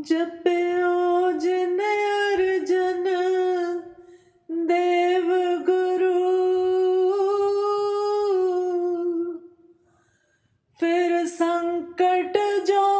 ਜਪਿਓ ਜਿਨ ਅਰਜਨ ਦੇਵ ਗੁਰੂ। ਫਿਰ ਸੰਕਟ ਜੋਨ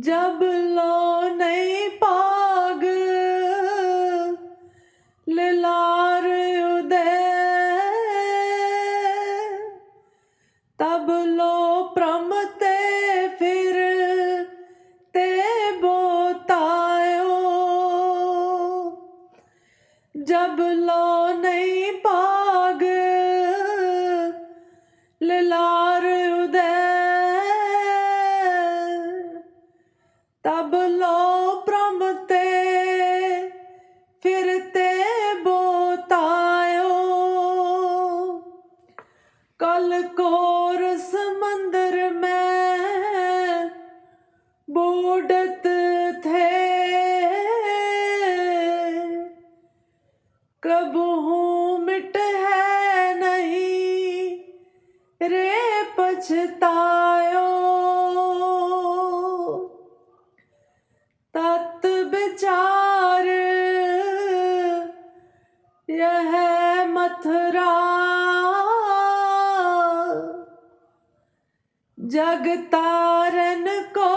ਜਬ ਲੋ ਨਹੀਂ ਪਾਗ ਲਿਲਾਰ ਉਦੇ। ਤਬ ਲੋ ਪ੍ਰਮ ਤੇ ਫਿਰ ਤੇ ਬੋਤਾਇਓ। ਜਬ ਲੋ ਨਹੀਂ ਪਾਗ ਤਬ ਲੋ ਪ੍ਰਮ ਤੇ, ਫਿਰ ਤੇ ਬੋਤਾਇਓ। ਕਲ ਕੋਰ ਸਮੰਦਰ ਮੈਂ ਬੂਡਤ ਥੇ। ਕਬਹੂ ਮਿਟ ਹੈ ਨਹੀਂ, ਰੇ ਪਛਤਾਇਓ। ਤਤ जगतारन को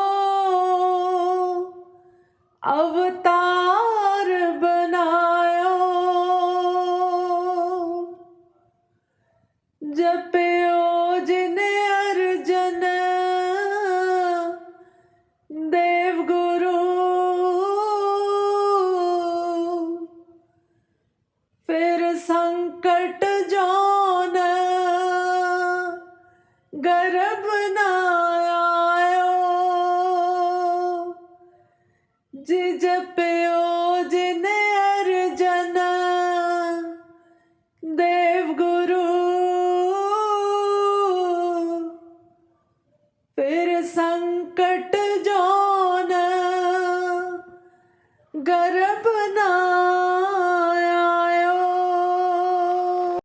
अवतार बनायो जपयो जिने अर्जन देव गुरु फिर संकट ਜਪਿਓ ਜਿਨ ਅਰਜਨ। ਦੇਵ ਗੁਰੂ। ਫਿਰ ਸੰਕਟ ਜੋਨ। ਨਾ